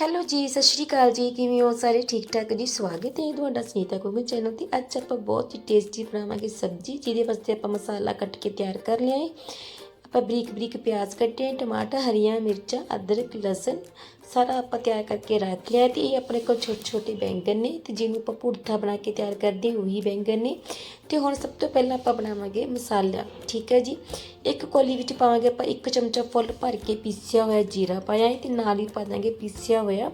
Hello ਜੀ, ਸਤਿ ਸ਼੍ਰੀ ਅਕਾਲ ਜੀ। ਕਿਵੇਂ ਹੋ ਸਾਰੇ? ਠੀਕ ਠਾਕ ਜੀ? ਸਵਾਗਤ ਹੈ ਤੁਹਾਡਾ ਸੁਨੀਤਾ ਕੁਕਿੰਗ ਚੈਨਲ ਤੇ। ਅੱਜ ਆਪਾਂ ਬਹੁਤ ਹੀ ਟੇਸਟੀ ਬਣਾਵਾਂਗੇ ਸਬਜ਼ੀ, ਜਿਹਦੇ ਵਾਸਤੇ ਆਪਾਂ ਮਸਾਲਾ ਕੱਟ ਕੇ ਤਿਆਰ ਕਰ ਲਿਆ ਹੈ। ਆਪਾਂ ਬਰੀਕ ਬਰੀਕ ਪਿਆਜ਼ ਕੱਟੇ, ਟਮਾਟਰ, ਹਰੀਆਂ ਮਿਰਚਾਂ, ਅਦਰਕ, ਲਸਣ, ਸਾਰਾ ਆਪਾਂ ਤਿਆਰ ਕਰਕੇ ਰੱਖ ਲਿਆ ਤੇ ਇਹ ਆਪਣੇ ਕੋਲ ਛੋਟੇ ਛੋਟੇ ਬੈਂਗਣ ਨੇ ਤੇ ਜਿਹਨੂੰ ਆਪਾਂ ਭੁਰਤਾ ਬਣਾ ਕੇ ਤਿਆਰ ਕਰਦੇ ਉਹੀ ਬੈਂਗਣ ਨੇ। ਤੇ ਹੁਣ ਸਭ ਤੋਂ ਪਹਿਲਾਂ ਆਪਾਂ ਬਣਾਵਾਂਗੇ ਮਸਾਲਾ, ਠੀਕ ਹੈ ਜੀ? ਇੱਕ ਕੋਲੀ ਵਿੱਚ ਪਾਵਾਂਗੇ ਆਪਾਂ ਇੱਕ ਚਮਚਾ ਫੁੱਲ ਭਰ ਕੇ ਪੀਸਿਆ ਹੋਇਆ ਜੀਰਾ ਪਾਇਆ ਹੈ ਤੇ ਨਾਲ ਹੀ ਪਾ ਦਾਂਗੇ ਪੀਸਿਆ ਹੋਇਆ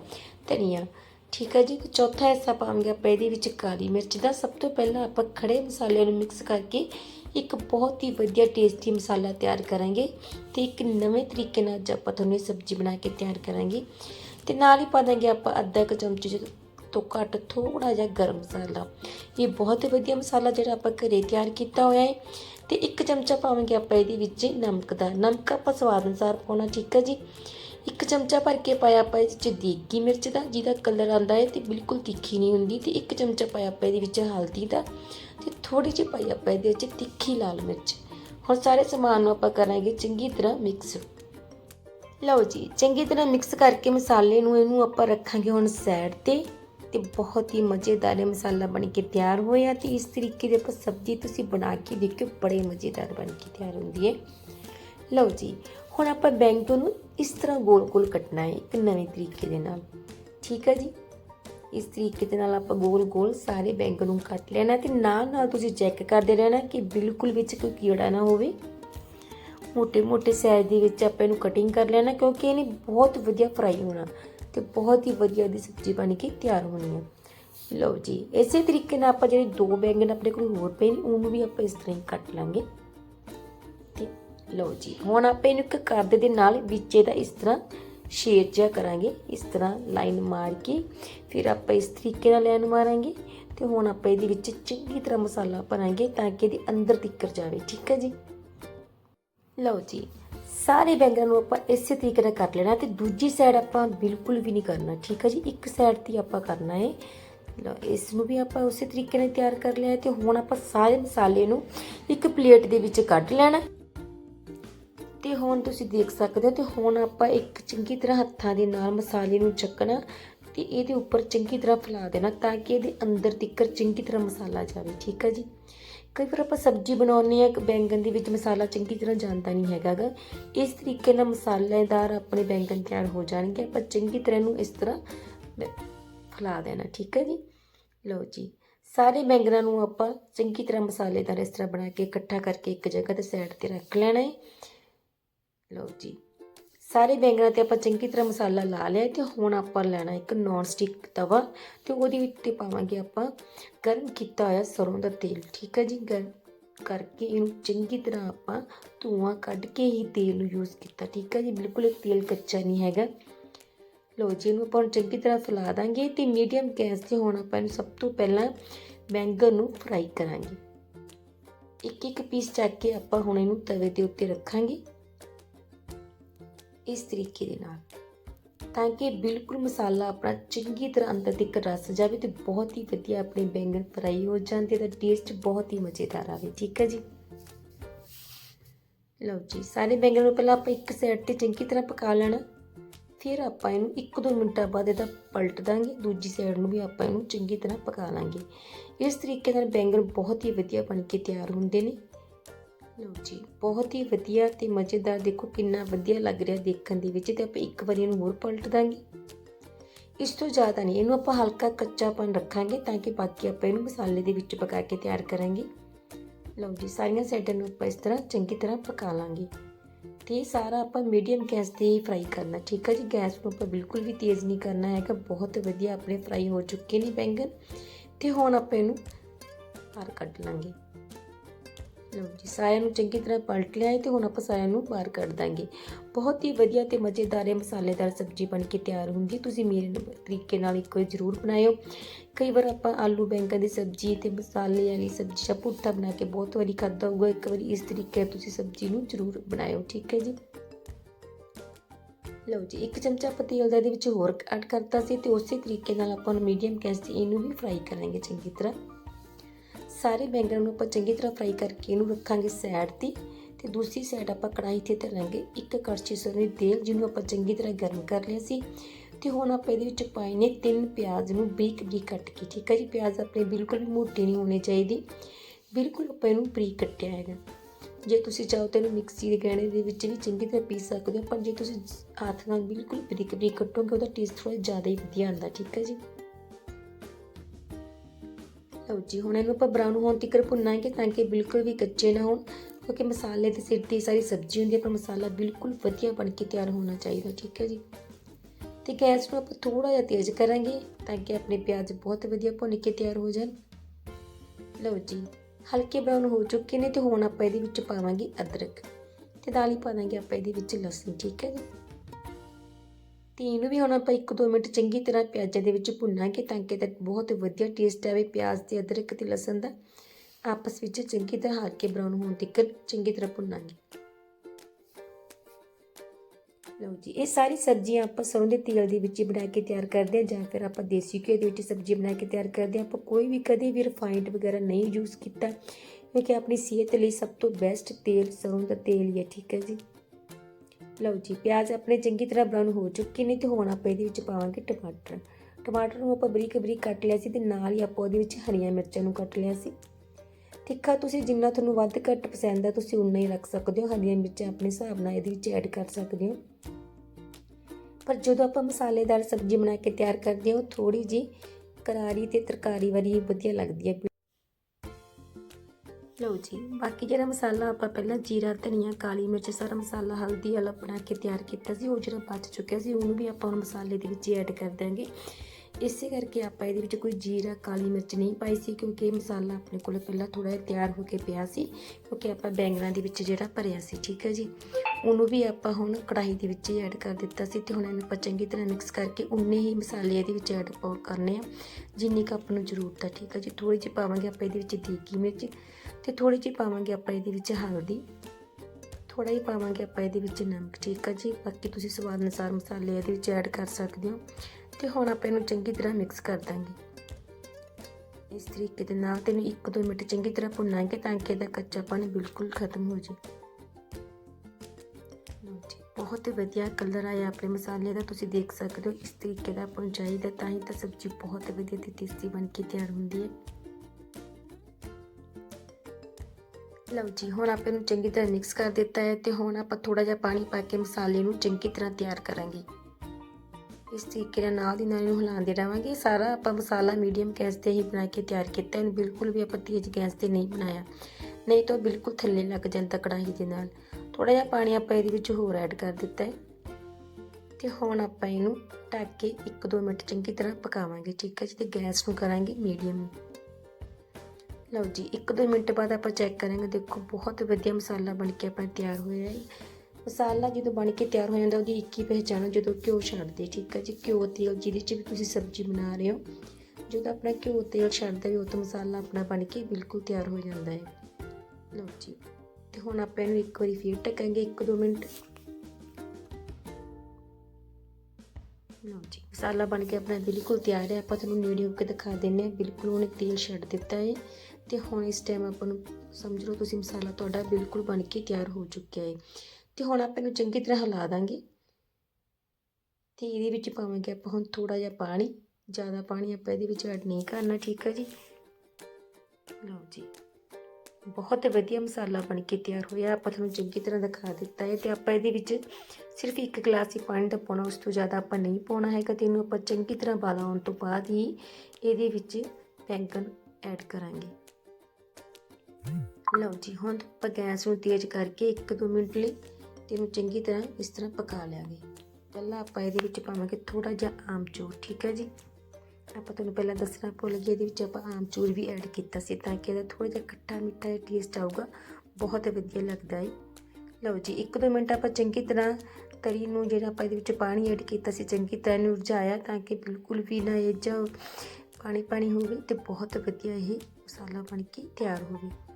ਧਨੀਆ, ਠੀਕ ਹੈ ਜੀ? ਤੇ ਚੌਥਾ ਹਿੱਸਾ ਪਾਵਾਂਗੇ ਆਪਾਂ ਇਹਦੇ ਵਿੱਚ ਕਾਲੀ ਮਿਰਚ ਦਾ। ਸਭ ਤੋਂ ਪਹਿਲਾਂ ਆਪਾਂ ਖੜੇ ਮਸਾਲਿਆਂ ਨੂੰ ਮਿਕਸ ਕਰਕੇ ਇੱਕ ਬਹੁਤ ਹੀ ਵਧੀਆ ਟੇਸਟੀ ਮਸਾਲਾ ਤਿਆਰ ਕਰਾਂਗੇ ਤੇ ਇੱਕ ਨਵੇਂ ਤਰੀਕੇ ਨਾਲ ਅੱਜ ਆਪਾਂ ਤੁਹਾਨੂੰ ਇਹ ਸਬਜ਼ੀ ਬਣਾ ਕੇ ਤਿਆਰ ਕਰਾਂਗੇ। ਤੇ ਨਾਲ ਹੀ ਪਾ ਦਾਂਗੇ ਆਪਾਂ ਅੱਧਾ ਕੁ ਚਮਚੇ ਤੋਂ ਘੱਟ ਥੋੜਾ ਜਿਹਾ ਗਰਮ ਮਸਾਲਾ। ਇਹ ਬਹੁਤ ਹੀ ਵਧੀਆ ਮਸਾਲਾ ਜਿਹੜਾ ਆਪਾਂ ਘਰੇ ਤਿਆਰ ਕੀਤਾ ਹੋਇਆ ਹੈ। ਤੇ ਇੱਕ ਚਮਚਾ ਪਾਵਾਂਗੇ ਆਪਾਂ ਇਹਦੇ ਵਿੱਚ ਨਮਕ ਦਾ। ਨਮਕ ਆਪਾਂ ਸਵਾਦ ਅਨੁਸਾਰ ਪਾਉਣਾ, ਠੀਕ ਹੈ ਜੀ? ਇੱਕ ਚਮਚਾ ਭਰ ਕੇ ਪਾਇਆ ਆਪਾਂ ਇਹਦੇ ਵਿੱਚ ਦੇਗੀ ਮਿਰਚ ਦਾ, ਜਿਹਦਾ ਕਲਰ ਆਂਦਾ ਹੈ ਤੇ ਬਿਲਕੁਲ ਤਿੱਖੀ ਨਹੀਂ ਹੁੰਦੀ ਤੇ ਇੱਕ ਚਮਚਾ ਪਾਇਆ ਆਪਾਂ ਇਹਦੇ ਵਿੱਚ ਹਲਦੀ ਦਾ ਤੇ ਥੋੜੀ ਜਿਹੀ ਪਾਈ ਆਪਾਂ ਇਹਦੇ ਵਿੱਚ ਤਿੱਖੀ ਲਾਲ ਮਿਰਚ। ਹੁਣ ਸਾਰੇ ਸਮਾਨ ਨੂੰ ਆਪਾਂ ਕਰਾਂਗੇ ਚੰਗੀ ਤਰ੍ਹਾਂ ਮਿਕਸ ਲਓ ਜੀ, ਚੰਗੀ ਤਰ੍ਹਾਂ ਮਿਕਸ ਕਰਕੇ ਮਸਾਲੇ ਨੂੰ ਇਹਨੂੰ ਆਪਾਂ ਰੱਖਾਂਗੇ ਹੁਣ ਸਾਈਡ ਤੇ ਤੇ ਬਹੁਤ ਹੀ ਮਜ਼ੇਦਾਰ ਇਹ ਮਸਾਲਾ ਬਣ ਕੇ ਤਿਆਰ ਹੋਇਆ ਤੇ ਇਸ ਤਰੀਕੇ ਦੀ ਆਪਾਂ ਸਬਜ਼ੀ ਤੁਸੀਂ ਬਣਾ ਕੇ ਦੇਖਿਓ, ਬੜੇ ਮਜ਼ੇਦਾਰ ਬਣ ਕੇ ਤਿਆਰ ਹੁੰਦੀ ਹੈ। ਲਓ ਜੀ ਹੁਣ ਆਪਾਂ ਬੈਂਗਟੋ ਨੂੰ ਇਸ ਤਰ੍ਹਾਂ ਗੋਲ-ਗੋਲ ਕੱਟਣਾ ਹੈ, ਇੱਕ ਨਵੇਂ ਤਰੀਕੇ ਦੇ ਨਾਲ। ਠੀਕ ਹੈ ਜੀ? ਇਸ ਤਰੀਕੇ ਦੇ ਨਾਲ ਆਪਾਂ ਗੋਲ-ਗੋਲ ਸਾਰੇ ਬੈਂਗ ਨੂੰ ਕੱਟ ਲੈਣਾ ਤੇ ਨਾਲ-ਨਾਲ ਤੁਸੀਂ ਚੈੱਕ ਕਰਦੇ ਰਹਿਣਾ ਕਿ ਬਿਲਕੁਲ ਵਿੱਚ ਕੋਈ ਕੀੜਾ ਨਾ ਹੋਵੇ। ਮੋਟੇ ਮੋਟੇ ਸਾਈਜ਼ ਦੇ ਵਿੱਚ ਆਪਾਂ ਇਹਨੂੰ ਕਟਿੰਗ ਕਰ ਲੈਣਾ ਕਿਉਂਕਿ ਇਹਨੇ ਬਹੁਤ ਵਧੀਆ ਫਰਾਈ ਹੋਣਾ ਤੇ ਬਹੁਤ ਹੀ ਵਧੀਆ ਦੀ ਸਬਜ਼ੀ ਬਣ ਕੇ ਤਿਆਰ ਹੋਣੀ ਹੈ। ਲਓ ਜੀ, ਇਸੇ ਤਰੀਕੇ ਨਾਲ ਆਪਾਂ ਜਿਹੜੇ ਦੋ ਬੈਂਗਣ ਆਪਣੇ ਕੋਲ ਹੋਰ ਪਏ ਨੇ, ਉਹਨੂੰ ਵੀ ਆਪਾਂ ਇਸ ਤਰ੍ਹਾਂ ਹੀ ਕੱਟ ਲਾਂਗੇ। ਲਓ ਜੀ। ਹੁਣ ਆਪਾਂ ਇਹਨੂੰ ਇੱਕ ਕਰਦ ਦੇ ਨਾਲ ਵਿੱਚ ਦਾ ਇਸ ਤਰ੍ਹਾਂ ਸ਼ੇਡ ਜਿਹਾ ਕਰਾਂਗੇ। ਇਸ ਤਰ੍ਹਾਂ ਲਾਈਨ ਮਾਰ ਕੇ ਫਿਰ ਆਪਾਂ ਇਸ ਤਰੀਕੇ ਨਾਲ ਲਾਈਨ ਮਾਰਾਂਗੇ ਤੇ ਹੁਣ ਆਪਾਂ ਇਹਦੇ ਵਿੱਚ ਚੰਗੀ ਤਰ੍ਹਾਂ ਮਸਾਲਾ ਭਰਾਂਗੇ ਤਾਂ ਕਿ ਇਹਦੇ ਅੰਦਰ ਤਿੱਕਰ ਜਾਵੇ। ਠੀਕ ਹੈ ਜੀ? ਲਓ ਜੀ। ਸਾਰੇ ਬੈਂਗਣ ਨੂੰ ਆਪਾਂ ਇਸੇ ਤਰੀਕੇ ਨਾਲ ਕੱਟ ਲੈਣਾ ਤੇ ਦੂਜੀ ਸਾਈਡ ਆਪਾਂ ਬਿਲਕੁਲ ਵੀ ਨਹੀਂ ਕਰਨਾ। ਠੀਕ ਹੈ ਜੀ? ਇੱਕ ਸਾਈਡ ਤੇ ਆਪਾਂ ਕਰਨਾ ਹੈ। ਲਓ, ਇਸ ਨੂੰ ਵੀ ਆਪਾਂ ਉਸੇ ਤਰੀਕੇ ਨਾਲ ਤਿਆਰ ਕਰ ਲਿਆ ਹੈ ਤੇ ਹੁਣ ਆਪਾਂ ਸਾਰੇ ਮਸਾਲੇ ਨੂੰ ਇੱਕ ਪਲੇਟ ਦੇ ਵਿੱਚ ਕੱਢ ਲੈਣਾ। ਤੇ ਹੁਣ ਤੁਸੀਂ ਦੇਖ ਸਕਦੇ ਹੋ ਤੇ ਹੁਣ ਆਪਾਂ ਇੱਕ ਚੰਗੀ ਤਰ੍ਹਾਂ ਹੱਥਾਂ ਦੇ ਨਾਲ ਮਸਾਲੇ ਨੂੰ ਚੱਕਣਾ ਤੇ ਇਹਦੇ ਉੱਪਰ ਚੰਗੀ ਤਰ੍ਹਾਂ ਫੈਲਾ ਦੇਣਾ ਤਾਂ ਕਿ ਇਹਦੇ ਅੰਦਰ ਤਿੱਕਰ ਚੰਗੀ ਤਰ੍ਹਾਂ ਮਸਾਲਾ ਜਾਵੇ, ਠੀਕ ਹੈ ਜੀ? ਕਈ ਵਾਰ ਆਪਾਂ ਸਬਜ਼ੀ ਬਣਾਉਂਦੇ ਆ ਬੈਂਗਣ ਦੇ ਵਿੱਚ ਮਸਾਲਾ ਚੰਗੀ ਤਰ੍ਹਾਂ ਜਾਂਦਾ ਨਹੀਂ ਹੈਗਾਗਾ ਇਸ ਤਰੀਕੇ ਨਾਲ ਮਸਾਲੇਦਾਰ ਆਪਣੇ ਬੈਂਗਣ ਤਿਆਰ ਹੋ ਜਾਣਗੇ। ਆਪਾਂ ਚੰਗੀ ਤਰ੍ਹਾਂ ਨੂੰ ਇਸ ਤਰ੍ਹਾਂ ਫੈਲਾ ਦੇਣਾ, ਠੀਕ ਹੈ ਜੀ? ਲਓ ਜੀ, ਸਾਰੇ ਬੈਂਗਨਾਂ ਨੂੰ ਆਪਾਂ ਚੰਗੀ ਤਰ੍ਹਾਂ ਮਸਾਲੇਦਾਰ ਇਸ ਤਰ੍ਹਾਂ ਬਣਾ ਕੇ ਇਕੱਠਾ ਕਰਕੇ ਇੱਕ ਜਗ੍ਹਾ ਤੇ ਸਾਈਡ ਤੇ ਰੱਖ ਲੈਣਾ ਹੈ। ਲਓ ਜੀ। ਸਾਰੇ ਬੈਂਗਣਾਂ ਤੇ ਆਪਾਂ ਚੰਗੀ ਤਰ੍ਹਾਂ ਮਸਾਲਾ ਲਾ ਲਿਆ ਤੇ ਹੁਣ ਆਪਾਂ ਲੈਣਾ ਇੱਕ ਨੌਨ ਸਟਿਕ ਤਵਾ ਤੇ ਉਹਦੇ ਵਿੱਚ ਤੇ ਪਾਵਾਂਗੇ ਆਪਾਂ ਗਰਮ ਕੀਤਾ ਹੋਇਆ ਸਰੋਂ ਦਾ ਤੇਲ, ਠੀਕ ਹੈ ਜੀ? ਗਰਮ ਕਰਕੇ ਇਹਨੂੰ ਚੰਗੀ ਤਰ੍ਹਾਂ ਆਪਾਂ ਧੂਆਂ ਕੱਢ ਕੇ ਹੀ ਤੇਲ ਨੂੰ ਯੂਜ਼ ਕੀਤਾ, ਠੀਕ ਹੈ ਜੀ? ਬਿਲਕੁਲ ਇਹ ਤੇਲ ਕੱਚਾ ਨਹੀਂ ਹੈਗਾ। ਲਓ ਜੀ, ਇਹਨੂੰ ਆਪਾਂ ਹੁਣ ਚੰਗੀ ਤਰ੍ਹਾਂ ਫੈਲਾ ਦਾਂਗੇ ਤੇ ਮੀਡੀਅਮ ਗੈਸ ਤੇ ਹੁਣ ਆਪਾਂ ਇਹਨੂੰ ਸਭ ਤੋਂ ਪਹਿਲਾਂ ਬੈਂਗਣ ਨੂੰ ਫਰਾਈ ਕਰਾਂਗੇ। ਇੱਕ ਇੱਕ ਪੀਸ ਚੱਕ ਕੇ ਆਪਾਂ ਹੁਣ ਇਹਨੂੰ ਤਵੇ ਦੇ ਉੱਤੇ ਰੱਖਾਂਗੇ। ਇਸ ਤਰੀਕੇ ਦੇ ਨਾਲ। ਤਾਂ ਕਿ ਬਿਲਕੁਲ ਮਸਾਲਾ ਆਪਣਾ ਚੰਗੀ ਤਰ੍ਹਾਂ ਅੰਦਰ ਤੱਕ ਰਸ ਜਾਵੇ ਤੇ ਬਹੁਤ ਹੀ ਵਧੀਆ ਆਪਣੇ ਬੈਂਗਣ ਫਰਾਈ ਹੋ ਜਾਂਦੇ ਤੇ ਦਾ ਟੇਸਟ ਬਹੁਤ ਹੀ ਮਜ਼ੇਦਾਰ ਆਵੇ, ਠੀਕ ਹੈ ਜੀ? ਲਓ ਜੀ, ਸਾਰੇ ਬੈਂਗਣ ਨੂੰ ਪਹਿਲਾਂ ਆਪਾਂ ਇੱਕ ਸਾਈਡ ਤੇ ਚੰਗੀ ਤਰ੍ਹਾਂ ਪਕਾ ਲੈਣਾ। ਫਿਰ ਆਪਾਂ ਇਹਨੂੰ 1-2 ਮਿੰਟਾਂ ਬਾਅਦ ਇਹਦਾ ਪਲਟ ਦਾਂਗੇ, ਦੂਜੀ ਸਾਈਡ ਨੂੰ ਵੀ ਆਪਾਂ ਇਹਨੂੰ ਚੰਗੀ ਤਰ੍ਹਾਂ ਪਕਾ ਲਾਂਗੇ। ਇਸ ਤਰੀਕੇ ਨਾਲ ਬੈਂਗਣ ਬਹੁਤ ਹੀ ਵਧੀਆ ਬਣ ਕੇ ਤਿਆਰ ਹੁੰਦੇ ਨੇ। ਲਓ ਜੀ, ਬਹੁਤ ਹੀ ਵਧੀਆ ਤੇ ਮਜ਼ੇਦਾਰ ਦੇਖੋ ਕਿੰਨਾ ਵਧੀਆ ਲੱਗ ਰਿਹਾ ਦੇਖਣ ਦੇ ਵਿੱਚ ਤੇ ਆਪਾਂ ਇੱਕ ਵਾਰੀ ਇਹਨੂੰ ਹੋਰ ਪਲਟ ਦਾਂਗੇ। ਇਸ ਤੋਂ ਜ਼ਿਆਦਾ ਨਹੀਂ, ਇਹਨੂੰ ਆਪਾਂ ਹਲਕਾ ਕੱਚਾਪਨ ਰੱਖਾਂਗੇ ਤਾਂ ਕਿ ਬਾਕੀ ਆਪਾਂ ਇਹਨੂੰ ਮਸਾਲੇ ਦੇ ਵਿੱਚ ਪਕਾ ਕੇ ਤਿਆਰ ਕਰਾਂਗੇ। ਲਓ ਜੀ, ਸਾਰੀਆਂ ਸਾਈਡਾਂ ਨੂੰ ਆਪਾਂ ਇਸ ਤਰ੍ਹਾਂ ਚੰਗੀ ਤਰ੍ਹਾਂ ਪਕਾ ਲਾਂਗੇ ਤੇ ਸਾਰਾ ਆਪਾਂ ਮੀਡੀਅਮ ਗੈਸ ਤੇ ਹੀ ਫਰਾਈ ਕਰਨਾ, ਠੀਕ ਹੈ ਜੀ? ਗੈਸ ਨੂੰ ਆਪਾਂ ਬਿਲਕੁਲ ਵੀ ਤੇਜ਼ ਨਹੀਂ ਕਰਨਾ ਹੈਗਾ, ਬਹੁਤ ਵਧੀਆ ਆਪਣੇ ਫਰਾਈ ਹੋ ਚੁੱਕੇ ਨੇ ਬੈਂਗਣ ਤੇ ਹੁਣ ਆਪਾਂ ਇਹਨੂੰ ਬਾਹਰ ਕੱਢ ਲਾਂਗੇ। ਲਓ ਜੀ, ਸਾਇਆ ਨੂੰ ਚੰਗੀ ਤਰ੍ਹਾਂ ਪਲਟ ਲਿਆ ਹੈ ਤੇ ਹੁਣ ਆਪਾਂ ਸਾਰਿਆਂ ਨੂੰ ਬਾਹਰ ਕੱਢ ਦਾਂਗੇ। ਬਹੁਤ ਹੀ ਵਧੀਆ ਤੇ ਮਜ਼ੇਦਾਰ ਇਹ ਮਸਾਲੇਦਾਰ ਸਬਜ਼ੀ ਬਣ ਕੇ ਤਿਆਰ ਹੁੰਦੀ, ਤੁਸੀਂ ਮੇਰੇ ਤਰੀਕੇ ਨਾਲ ਇੱਕ ਵਾਰ ਜ਼ਰੂਰ ਬਣਾਇਓ। ਕਈ ਵਾਰ ਆਪਾਂ ਆਲੂ ਬੈਂਗਣ ਦੀ ਸਬਜ਼ੀ ਤੇ ਮਸਾਲੇ ਵਾਲੀ ਸਬਜ਼ੀ ਜਾਂ ਭੁੱਟਾ ਬਣਾ ਕੇ ਬਹੁਤ ਵਾਰੀ ਖਾਧਾ ਹੋਊਗਾ, ਇੱਕ ਵਾਰੀ ਇਸ ਤਰੀਕੇ ਨਾਲ ਤੁਸੀਂ ਸਬਜ਼ੀ ਨੂੰ ਜ਼ਰੂਰ ਬਣਾਇਓ, ਠੀਕ ਹੈ ਜੀ? ਲਓ ਜੀ, ਇੱਕ ਚਮਚਾ ਆਪਾਂ ਤੇਲ ਦਾ ਇਹਦੇ ਵਿੱਚ ਹੋਰ ਐਡ ਕਰਤਾ ਸੀ ਤੇ ਉਸੇ ਤਰੀਕੇ ਨਾਲ ਆਪਾਂ ਨੂੰ ਮੀਡੀਅਮ ਗੈਸ ਤੇ ਇਹਨੂੰ ਵੀ ਫਰਾਈ ਕਰਾਂਗੇ ਚੰਗੀ ਤਰ੍ਹਾਂ। ਸਾਰੇ ਬੈਂਗਣ ਨੂੰ ਆਪਾਂ ਚੰਗੀ ਤਰ੍ਹਾਂ ਫਰਾਈ ਕਰਕੇ ਇਹਨੂੰ ਰੱਖਾਂਗੇ ਸਾਈਡ ਤੇ ਤੇ ਦੂਸਰੀ ਸਾਈਡ ਆਪਾਂ ਕੜਾਹੀ ਤੇ ਧਰਾਂਗੇ ਇੱਕ ਕੜਛੀ ਸਰੋਂ ਤੇਲ ਜਿਹਨੂੰ ਆਪਾਂ ਚੰਗੀ ਤਰ੍ਹਾਂ ਗਰਮ ਕਰ ਲਿਆ ਸੀ ਤੇ ਹੁਣ ਆਪਾਂ ਇਹਦੇ ਵਿੱਚ ਪਾਏ ਨੇ ਤਿੰਨ ਪਿਆਜ਼ ਨੂੰ ਬਰੀਕ ਬਰੀਕ ਕੱਟ ਕੇ, ਠੀਕ ਹੈ ਜੀ? ਪਿਆਜ਼ ਆਪਣੇ ਬਿਲਕੁਲ ਵੀ ਮੋਟੇ ਨਹੀਂ ਹੋਣੇ ਚਾਹੀਦੇ, ਬਿਲਕੁਲ ਆਪਾਂ ਇਹਨੂੰ ਬਰੀਕ ਕੱਟਿਆ ਹੈਗਾ। ਜੇ ਤੁਸੀਂ ਚਾਹੋ ਤਾਂ ਇਹਨੂੰ ਮਿਕਸੀ ਦੇ ਗਹਿਣੇ ਦੇ ਵਿੱਚ ਵੀ ਚੰਗੀ ਤਰ੍ਹਾਂ ਪੀਸ ਸਕਦੇ ਹੋ, ਪਰ ਜੇ ਤੁਸੀਂ ਹੱਥ ਨਾਲ ਬਿਲਕੁਲ ਬਰੀਕ ਬਰੀਕ ਕੱਟੋਗੇ ਉਹਦਾ ਟੇਸਟ ਥੋੜਾ ਜ਼ਿਆਦਾ ਹੀ ਵਧੀਆ ਆਉਂਦਾ, ਠੀਕ ਹੈ ਜੀ? ਲਓ ਜੀ, ਹੁਣ ਇਹਨੂੰ ਆਪਾਂ ਬਰਾਊਨ ਹੋਣ ਤੱਕ ਭੁੰਨਾਂਗੇ ਤਾਂ ਕਿ ਬਿਲਕੁਲ ਵੀ ਕੱਚੇ ਨਾ ਹੋਣ, ਕਿਉਂਕਿ ਮਸਾਲੇ ਦੇ ਸਿਰ ਤੇ ਸਾਰੀ ਸਬਜ਼ੀ ਹੁੰਦੀ ਹੈ, ਪਰ ਮਸਾਲਾ ਬਿਲਕੁਲ ਵਧੀਆ ਬਣ ਕੇ ਤਿਆਰ ਹੋਣਾ ਚਾਹੀਦਾ, ਠੀਕ ਹੈ ਜੀ? ਤੇ ਗੈਸ ਨੂੰ ਆਪਾਂ ਥੋੜਾ ਜਿਹਾ ਤੇਜ਼ ਕਰਾਂਗੇ ਤਾਂ ਕਿ ਆਪਣੇ ਪਿਆਜ਼ ਬਹੁਤ ਵਧੀਆ ਭੁੰਨ ਕੇ ਤਿਆਰ ਹੋ ਜਾਣ। ਲਓ ਜੀ, ਹਲਕੇ ਬਰਾਊਨ ਹੋ ਚੁੱਕੇ ਨੇ ਤੇ ਹੁਣ ਆਪਾਂ ਇਹਦੇ ਵਿੱਚ ਪਾਵਾਂਗੇ ਅਦਰਕ ਤੇ ਨਾਲ ਹੀ ਪਾ ਆਪਾਂ ਇਹਦੇ ਵਿੱਚ ਲਸਣ, ਠੀਕ ਹੈ ਜੀ? ਤੇ ਇਹਨੂੰ ਵੀ ਹੁਣ ਆਪਾਂ 1-2 ਮਿੰਟ ਚੰਗੀ ਤਰ੍ਹਾਂ ਪਿਆਜ਼ਾਂ ਦੇ ਵਿੱਚ ਭੁੰਨਾਂਗੇ ਤਾਂ ਕਿ ਇਹਦਾ ਬਹੁਤ ਵਧੀਆ ਟੇਸਟ ਆਵੇ, ਪਿਆਜ਼ ਤੇ ਅਦਰਕ ਤੇ ਲਸਣ ਦਾ। ਆਪਸ ਵਿੱਚ ਚੰਗੀ ਤਰ੍ਹਾਂ ਹਲਕੇ ਬਰਾਊਨ ਹੋਣ ਤੱਕ ਚੰਗੀ ਤਰ੍ਹਾਂ ਭੁੰਨਾਂਗੇ। ਲਓ ਜੀ, ਇਹ ਸਾਰੀ ਸਬਜ਼ੀਆਂ ਆਪਾਂ ਸਰੋਂ ਦੇ ਤੇਲ ਦੇ ਵਿੱਚ ਹੀ ਬਣਾ ਕੇ ਤਿਆਰ ਕਰਦੇ ਹਾਂ ਜਾਂ ਫਿਰ ਆਪਾਂ ਦੇਸੀ ਘਿਓ ਦੇ ਵਿੱਚ ਸਬਜ਼ੀ ਬਣਾ ਕੇ ਤਿਆਰ ਕਰਦੇ ਹਾਂ। ਆਪਾਂ ਕੋਈ ਵੀ ਕਦੇ ਵੀ ਰਿਫਾਈਨਡ ਵਗੈਰਾ ਨਹੀਂ ਯੂਜ਼ ਕੀਤਾ, ਕਿਉਂਕਿ ਆਪਣੀ ਸਿਹਤ ਲਈ ਸਭ ਤੋਂ ਬੈਸਟ ਤੇਲ ਸਰੋਂ ਦਾ ਤੇਲ ਹੀ ਹੈ, ਠੀਕ ਹੈ ਜੀ? ਲਓ ਜੀ, ਪਿਆਜ਼ ਆਪਣੇ ਚੰਗੀ ਤਰ੍ਹਾਂ ਬਰਾਊਨ ਹੋ ਚੁੱਕੇ ਨੇ ਤੇ ਹੁਣ ਆਪਾਂ ਇਹਦੇ ਵਿੱਚ ਪਾਵਾਂਗੇ ਟਮਾਟਰ। ਟਮਾਟਰ ਨੂੰ ਆਪਾਂ ਬਰੀਕ ਬਰੀਕ ਕੱਟ ਲਿਆ ਸੀ ਤੇ ਨਾਲ ਹੀ ਆਪਾਂ ਉਹਦੇ ਵਿੱਚ ਹਰੀਆਂ ਮਿਰਚਾਂ ਨੂੰ ਕੱਟ ਲਿਆ ਸੀ। ਤਿੱਖਾ ਤੁਸੀਂ ਜਿੰਨਾ ਤੁਹਾਨੂੰ ਵੱਧ ਘੱਟ ਪਸੰਦ ਹੈ ਤੁਸੀਂ ਉਨਾ ਹੀ ਰੱਖ ਸਕਦੇ ਹੋ। ਹਰੀਆਂ ਮਿਰਚਾਂ ਆਪਣੇ ਹਿਸਾਬ ਨਾਲ ਇਹਦੇ ਵਿੱਚ ਐਡ ਕਰ ਸਕਦੇ ਹੋ। ਪਰ ਜਦੋਂ ਆਪਾਂ ਮਸਾਲੇਦਾਰ ਸਬਜ਼ੀ ਬਣਾ ਕੇ ਤਿਆਰ ਕਰਦੇ ਹਾਂ, ਉਹ ਥੋੜੀ ਜੀ ਕਰਾਰੀ ਤੇ ਤਰਕਾਰੀ ਵਾਲੀ ਵਧੀਆ ਲੱਗਦੀ ਹੈ। ਲਓ ਜੀ, ਬਾਕੀ ਜਿਹੜਾ ਮਸਾਲਾ ਆਪਾਂ ਪਹਿਲਾਂ ਜੀਰਾ, ਧਨੀਆ, ਕਾਲੀ ਮਿਰਚ, ਸਾਰਾ ਮਸਾਲਾ ਹਲਦੀ ਵਾਲਾ ਬਣਾ ਕੇ ਤਿਆਰ ਕੀਤਾ ਸੀ, ਉਹ ਜਿਹੜਾ ਬਚ ਚੁੱਕਿਆ ਸੀ, ਉਹਨੂੰ ਵੀ ਆਪਾਂ ਹੁਣ ਮਸਾਲੇ ਦੇ ਵਿੱਚ ਐਡ ਕਰ ਦਾਂਗੇ ਇਸੇ ਕਰਕੇ ਆਪਾਂ ਇਹਦੇ ਵਿੱਚ ਕੋਈ ਜੀਰਾ, ਕਾਲੀ ਮਿਰਚ ਨਹੀਂ ਪਾਈ ਸੀ, ਕਿਉਂਕਿ ਇਹ ਮਸਾਲਾ ਆਪਣੇ ਕੋਲ ਪਹਿਲਾਂ ਥੋੜਾ ਜਿਹਾ ਤਿਆਰ ਹੋ ਕੇ ਪਿਆ ਸੀ, ਕਿਉਂਕਿ ਆਪਾਂ ਬੈਂਗਣਾਂ ਦੇ ਵਿੱਚ ਜਿਹੜਾ ਭਰਿਆ ਸੀ, ਠੀਕ ਹੈ ਜੀ। ਉਹਨੂੰ ਵੀ ਆਪਾਂ ਹੁਣ ਕੜਾਹੀ ਦੇ ਵਿੱਚ ਹੀ ਐਡ ਕਰ ਦਿੱਤਾ ਸੀ, ਤੇ ਹੁਣ ਇਹਨੂੰ ਆਪਾਂ ਚੰਗੀ ਤਰ੍ਹਾਂ ਮਿਕਸ ਕਰਕੇ ਉਨੇ ਹੀ ਮਸਾਲੇ ਇਹਦੇ ਵਿੱਚ ਐਡ ਕਰਨੇ ਆ, ਜਿੰਨੀ ਕੁ ਆਪਾਂ ਨੂੰ ਜ਼ਰੂਰਤ ਹੈ, ਠੀਕ ਹੈ ਜੀ। ਥੋੜੀ ਜਿਹੀ ਪਾਵਾਂਗੇ ਆਪਾਂ ਇਹਦੇ ਵਿੱਚ ਦੇਗੀ ਮਿਰਚ। ਤੇ ਥੋੜੀ ਜਿਹੀ ਪਾਵਾਂਗੇ ਆਪਾਂ ਇਹਦੇ ਵਿੱਚ ਹਲਦੀ। ਥੋੜਾ ਹੀ ਪਾਵਾਂਗੇ ਆਪਾਂ ਇਹਦੇ ਵਿੱਚ ਨਮਕ, ਠੀਕ ਆ ਜੀ? ਬਾਕੀ ਤੁਸੀਂ ਸਵਾਦ ਅਨੁਸਾਰ ਮਸਾਲੇ ਇਹਦੇ ਵਿੱਚ ਐਡ ਕਰ ਸਕਦੇ ਹੋ। ਤੇ ਹੁਣ ਆਪਾਂ ਇਹਨੂੰ ਚੰਗੀ ਤਰ੍ਹਾਂ ਮਿਕਸ ਕਰ ਦਾਂਗੇ। ਇਸ ਤਰੀਕੇ ਦੇ ਨਾਲ ਤੈਨੂੰ 1-2 ਮਿੰਟ ਚੰਗੀ ਤਰ੍ਹਾਂ ਭੁੰਨਾਂਗੇ ਤਾਂ ਕਿ ਇਹਦਾ ਕੱਚਾਪਣ ਬਿਲਕੁਲ ਖਤਮ ਹੋ ਜਾਏ। ਬਹੁਤ ਵਧੀਆ ਕਲਰ ਆਇਆ ਆਪਣੇ ਮਸਾਲੇ ਦਾ, ਤੁਸੀਂ ਦੇਖ ਸਕਦੇ ਹੋ। ਇਸ ਤਰੀਕੇ ਦਾ ਆਪਾਂ ਨੂੰ ਚਾਹੀਦਾ ਤਾਂ ਹੀ ਤਾਂ ਸਬਜ਼ੀ ਬਹੁਤ ਵਧੀਆ ਤੇ ਟੇਸਟੀ ਬਣ ਕੇ ਤਿਆਰ ਹੁੰਦੀ ਹੈ। ਲਓ ਜੀ, ਹੁਣ ਆਪਾਂ ਇਹਨੂੰ ਚੰਗੀ ਤਰ੍ਹਾਂ ਮਿਕਸ ਕਰ ਦਿੱਤਾ ਹੈ ਤੇ ਹੁਣ ਆਪਾਂ ਥੋੜਾ ਜਿਹਾ ਪਾਣੀ ਪਾ ਕੇ ਮਸਾਲੇ ਨੂੰ ਚੰਗੀ ਤਰ੍ਹਾਂ ਤਿਆਰ ਕਰਾਂਗੇ। ਇਸ ਤਰੀਕੇ ਨਾਲ ਨਾਲ ਦੀ ਨਾਲ ਇਹਨੂੰ ਹਿਲਾਉਂਦੇ ਰਹਾਂਗੇ। ਸਾਰਾ ਆਪਾਂ ਮਸਾਲਾ ਮੀਡੀਅਮ ਗੈਸ ਤੇ ਹੀ ਬਣਾ ਕੇ ਤਿਆਰ ਕੀਤਾ, ਇਹਨੂੰ ਬਿਲਕੁਲ ਵੀ ਆਪਾਂ ਤੇਜ਼ ਗੈਸ ਤੇ ਨਹੀਂ ਬਣਾਇਆ। ਨਹੀਂ ਤਾਂ ਬਿਲਕੁਲ ਥੱਲੇ ਲੱਗ ਜਾਂਦਾ ਕੜਾਹੀ ਦੇ ਨਾਲ। ਥੋੜਾ ਜਿਹਾ ਪਾਣੀ ਆਪਾਂ ਇਹਦੇ ਵਿੱਚ ਹੋਰ ਐਡ ਕਰ ਦਿੱਤਾ ਹੈ। ਤੇ ਹੁਣ ਆਪਾਂ ਇਹਨੂੰ ਢੱਕ ਕੇ 1-2 ਮਿੰਟ ਚੰਗੀ ਤਰ੍ਹਾਂ ਪਕਾਵਾਂਗੇ, ਠੀਕ ਹੈ ਜੀ? ਤੇ ਗੈਸ ਨੂੰ ਕਰਾਂਗੇ ਮੀਡੀਅਮ ਲਓ ਜੀ 1-2 ਮਿੰਟ ਬਾਅਦ ਆਪਾਂ ਚੈੱਕ ਕਰਾਂਗੇ। ਦੇਖੋ, ਬਹੁਤ ਵਧੀਆ ਮਸਾਲਾ ਬਣ ਕੇ ਆਪਣਾ ਤਿਆਰ ਹੋਇਆ ਹੈ ਮਸਾਲਾ ਜਦੋਂ ਬਣ ਕੇ ਤਿਆਰ ਹੋ ਜਾਂਦਾ, ਉਹਦੀ ਇੱਕ ਹੀ ਪਹਿਚਾਣ ਜਦੋਂ ਘਿਓ ਛੱਡਦੇ, ਠੀਕ ਹੈ ਜੀ? ਘਿਓ ਤੇਲ ਜਿਹਦੇ 'ਚ ਵੀ ਤੁਸੀਂ ਸਬਜ਼ੀ ਬਣਾ ਰਹੇ ਹੋ, ਜਦੋਂ ਆਪਣਾ ਘਿਓ ਤੇਲ ਛੱਡਦਾ ਵੀ, ਉਹ ਤੋਂ ਮਸਾਲਾ ਆਪਣਾ ਬਣ ਕੇ ਬਿਲਕੁਲ ਤਿਆਰ ਹੋ ਜਾਂਦਾ ਹੈ। ਲਓ ਜੀ, ਤੇ ਹੁਣ ਆਪਾਂ ਇਹਨੂੰ ਇੱਕ ਵਾਰੀ ਫੇਰ ਢਕਾਂਗੇ 1-2 ਮਿੰਟ। ਲਓ ਜੀ, ਮਸਾਲਾ ਬਣ ਕੇ ਆਪਣਾ ਬਿਲਕੁਲ ਤਿਆਰ ਹੈ। ਆਪਾਂ ਤੁਹਾਨੂੰ ਨੇੜੇ ਵੀਡੀਓ ਕੇ ਦਿਖਾ ਦਿੰਨੇ ਆ ਬਿਲਕੁਲ ਉਹਨੇ ਤੇਲ ਛੱਡ ਦਿੱਤਾ ਹੈ। ਤੇ ਹੁਣ ਇਸ ਟਾਈਮ ਆਪਾਂ ਨੂੰ ਸਮਝ ਲਓ ਤੁਸੀਂ ਮਸਾਲਾ ਤੁਹਾਡਾ ਬਿਲਕੁਲ ਬਣ ਕੇ ਤਿਆਰ ਹੋ ਚੁੱਕਿਆ ਹੈ ਤੇ ਹੁਣ ਆਪਾਂ ਇਹਨੂੰ ਚੰਗੀ ਤਰ੍ਹਾਂ ਹਿਲਾ ਦਾਂਗੇ। ਤੇ ਇਹਦੇ ਵਿੱਚ ਪਾਵਾਂਗੇ ਆਪਾਂ ਹੁਣ ਥੋੜਾ ਜਿਹਾ ਪਾਣੀ। ਜ਼ਿਆਦਾ ਪਾਣੀ ਆਪਾਂ ਇਹਦੇ ਵਿੱਚ ਐਡ ਨਹੀਂ ਕਰਨਾ, ਠੀਕ ਹੈ ਜੀ? ਲਓ ਜੀ। ਬਹੁਤ ਵਧੀਆ ਮਸਾਲਾ ਬਣ ਕੇ ਤਿਆਰ ਹੋਇਆ। ਆਪਾਂ ਤੁਹਾਨੂੰ ਚੰਗੀ ਤਰ੍ਹਾਂ ਦਿਖਾ ਦਿੱਤਾ ਹੈ ਤੇ ਆਪਾਂ ਇਹਦੇ ਵਿੱਚ ਸਿਰਫ ਇੱਕ ਗਲਾਸ ਹੀ ਪਾਣੀ ਦਾ ਪਾਉਣਾ, ਉਸ ਤੋਂ ਜ਼ਿਆਦਾ ਆਪਾਂ ਨਹੀਂ ਪਾਉਣਾ ਹੈਗਾ। ਤੇ ਇਹਨੂੰ ਆਪਾਂ ਚੰਗੀ ਤਰ੍ਹਾਂ ਬਾਲਾ ਆਉਣ ਤੋਂ ਬਾਅਦ ਹੀ ਇਹਦੇ ਵਿੱਚ ਬੈਂਗਣ ਐਡ ਕਰਾਂਗੇ। ਲਓ ਜੀ, ਹੁਣ ਆਪਾਂ ਗੈਸ ਨੂੰ ਤੇਜ਼ ਕਰਕੇ 1-2 ਮਿੰਟ ਲਈ ਤੇ ਇਹਨੂੰ ਚੰਗੀ ਤਰ੍ਹਾਂ ਇਸ ਤਰ੍ਹਾਂ ਪਕਾ ਲਿਆਂਗੇ। ਪਹਿਲਾਂ ਆਪਾਂ ਇਹਦੇ ਵਿੱਚ ਪਾਵਾਂਗੇ ਥੋੜਾ ਜਿਹਾ ਆਮਚੂਰ ਠੀਕ ਹੈ ਜੀ? ਆਪਾਂ ਤੁਹਾਨੂੰ ਪਹਿਲਾਂ ਦੱਸਣਾ ਭੁੱਲ ਗਏ, ਇਹਦੇ ਵਿੱਚ ਆਪਾਂ ਆਮਚੂਰ ਵੀ ਐਡ ਕੀਤਾ ਸੀ ਤਾਂ ਕਿ ਇਹਦਾ ਥੋੜਾ ਜਿਹਾ ਖੱਟਾ ਮਿੱਠਾ ਜਿਹਾ ਟੇਸਟ ਆਊਗਾ। ਬਹੁਤ ਵਧੀਆ ਲੱਗਦਾ ਹੈ ਲਓ ਜੀ 1-2 ਮਿੰਟ ਆਪਾਂ ਚੰਗੀ ਤਰ੍ਹਾਂ ਤਰੀ ਨੂੰ ਜਿਹੜਾ ਆਪਾਂ ਇਹਦੇ ਵਿੱਚ ਪਾਣੀ ਐਡ ਕੀਤਾ ਸੀ, ਚੰਗੀ ਤਰ੍ਹਾਂ ਨੂੰ ਰਝਾਇਆ ਤਾਂ ਕਿ ਬਿਲਕੁਲ ਵੀ ਨਾ ਇਹ ਜਾ ਪਾਣੀ ਪਾਣੀ ਹੋਵੇ ਤੇ ਬਹੁਤ ਵਧੀਆ ਇਹ ਮਸਾਲਾ ਬਣ ਕੇ ਤਿਆਰ ਹੋਵੇ।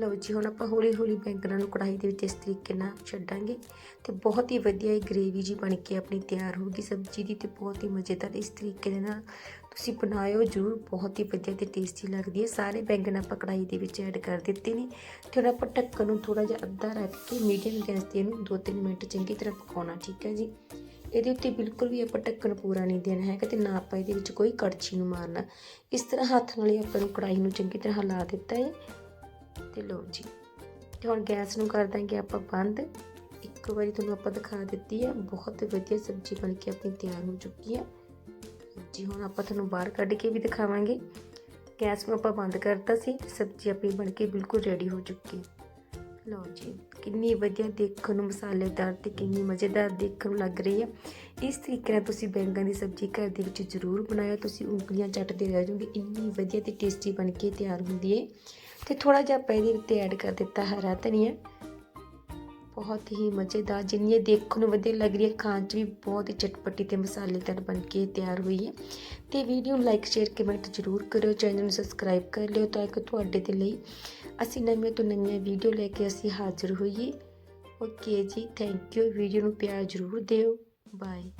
ਲਓ ਜੀ, ਹੁਣ ਆਪਾਂ ਹੌਲੀ ਹੌਲੀ ਬੈਂਗਣਾਂ ਨੂੰ ਕੜਾਹੀ ਦੇ ਵਿੱਚ ਇਸ ਤਰੀਕੇ ਨਾਲ ਛੱਡਾਂਗੇ ਤੇ ਬਹੁਤ ਹੀ ਵਧੀਆ ਇਹ ਗ੍ਰੇਵੀ ਜੀ ਬਣ ਕੇ ਆਪਣੀ ਤਿਆਰ ਹੋਊਗੀ ਸਬਜ਼ੀ ਦੀ ਤੇ ਬਹੁਤ ਹੀ ਮਜ਼ੇਦਾਰ ਇਸ ਤਰੀਕੇ ਦੇ ਨਾਲ ਤੁਸੀਂ ਬਣਾਇਓ ਜ਼ਰੂਰ, ਬਹੁਤ ਹੀ ਵਧੀਆ ਤੇ ਟੇਸਟੀ ਲੱਗਦੀ ਹੈ। ਸਾਰੇ ਬੈਂਗਣ ਆਪਾਂ ਕੜਾਹੀ ਦੇ ਵਿੱਚ ਐਡ ਕਰ ਦਿੱਤੇ ਨੇ ਤੇ ਹੁਣ ਆਪਾਂ ਢੱਕਣ ਨੂੰ ਥੋੜਾ ਜਿਹਾ ਅੱਧਾ ਰੱਖ ਕੇ ਮੀਡੀਅਮ ਗੈਸ ਤੇ ਇਹਨੂੰ 2-3 ਮਿੰਟ ਚੰਗੀ ਤਰ੍ਹਾਂ ਪਕਾਉਣਾ, ਠੀਕ ਹੈ ਜੀ? ਇਹਦੇ ਉੱਤੇ ਬਿਲਕੁਲ ਵੀ ਆਪਾਂ ਢੱਕਣ ਪੂਰਾ ਨਹੀਂ ਦੇਣਾ ਹੈਗਾ ਤੇ ਨਾ ਆਪਾਂ ਇਹਦੇ ਵਿੱਚ ਕੋਈ ਕੜਛੀ ਨੂੰ ਮਾਰਨਾ। ਇਸ ਤਰ੍ਹਾਂ ਹੱਥ ਨਾਲ ਹੀ ਆਪਾਂ ਨੂੰ ਕੜਾਹੀ ਨੂੰ ਚੰਗੀ ਤਰ੍ਹਾਂ ਹਿਲਾ ਦਿੱਤਾ ਹੈ। ਤੇ ਲਓ ਜੀ। ਤੇ ਹੁਣ ਗੈਸ ਨੂੰ ਕਰ ਦਾਂਗੇ ਆਪਾਂ ਬੰਦ। ਇੱਕ ਵਾਰੀ ਤੁਹਾਨੂੰ ਆਪਾਂ ਦਿਖਾ ਦਿੱਤੀ ਹੈ ਬਹੁਤ ਵਧੀਆ ਸਬਜ਼ੀ ਬਣ ਕੇ ਆਪਣੀ ਤਿਆਰ ਹੋ ਚੁੱਕੀ ਹੈ ਜੀ ਹੁਣ ਆਪਾਂ ਤੁਹਾਨੂੰ ਬਾਹਰ ਕੱਢ ਕੇ ਵੀ ਦਿਖਾਵਾਂਗੇ। ਗੈਸ ਨੂੰ ਆਪਾਂ ਬੰਦ ਕਰਤਾ ਸੀ। ਸਬਜ਼ੀ ਆਪਣੀ ਬਣ ਕੇ ਬਿਲਕੁਲ ਰੈਡੀ ਹੋ ਚੁੱਕੀ ਲਓ ਜੀ, ਕਿੰਨੀ ਵਧੀਆ ਦੇਖਣ ਨੂੰ ਮਸਾਲੇਦਾਰ ਤੇ ਕਿੰਨੀ ਮਜ਼ੇਦਾਰ ਦੇਖਣ ਨੂੰ ਲੱਗ ਰਹੀ ਹੈ ਇਸ ਤਰੀਕੇ ਨਾਲ ਤੁਸੀਂ ਬੈਂਗਣ ਦੀ ਸਬਜ਼ੀ ਘਰ ਦੇ ਵਿੱਚ ਜ਼ਰੂਰ ਬਣਾਇਆ ਤੁਸੀਂ ਉਂਗਲੀਆਂ ਚੱਟਦੇ ਰਹਿ ਜਾਓਗੇ। ਇੰਨੀ ਵਧੀਆ ਤੇ ਟੇਸਟੀ ਬਣ ਕੇ ਤਿਆਰ ਹੁੰਦੀ ਹੈ ਤੇ ਥੋੜਾ ਜਿਹਾ ਆਪਾਂ ਇਹਦੇ ਉੱਤੇ ਐਡ ਕਰ ਦਿੱਤਾ ਹਰਾ ਧਨੀਆ। ਬਹੁਤ ਹੀ ਮਜ਼ੇਦਾਰ ਜਿੰਨੀ ਇਹ ਦੇਖਣ ਨੂੰ ਵਧੀਆ ਲੱਗ ਰਹੀ ਹੈ ਖਾਣ 'ਚ ਵੀ ਬਹੁਤ ਹੀ ਚਟਪਟੀ ਤੇ ਮਸਾਲੇਦਾਰ ਬਣ ਕੇ ਤਿਆਰ ਹੋਈ ਹੈ। ਤੇ ਵੀਡੀਓ ਨੂੰ ਲਾਈਕ ਸ਼ੇਅਰ ਕਮੈਂਟ ਜ਼ਰੂਰ ਕਰਿਓ ਚੈਨਲ ਨੂੰ ਸਬਸਕ੍ਰਾਈਬ ਕਰ ਲਿਓ ਤਾਂ ਕਿ ਤੁਹਾਡੇ ਦੇ ਲਈ ਅਸੀਂ ਨਵੀਆਂ ਤੋਂ ਨਵੀਆਂ ਵੀਡੀਓ ਲੈ ਕੇ ਅਸੀਂ ਹਾਜ਼ਰ ਹੋਈਏ। ਓਕੇ ਜੀ ਥੈਂਕ ਯੂ ਵੀਡੀਓ ਨੂੰ ਪਿਆਰ ਜ਼ਰੂਰ ਦਿਓ। ਬਾਏ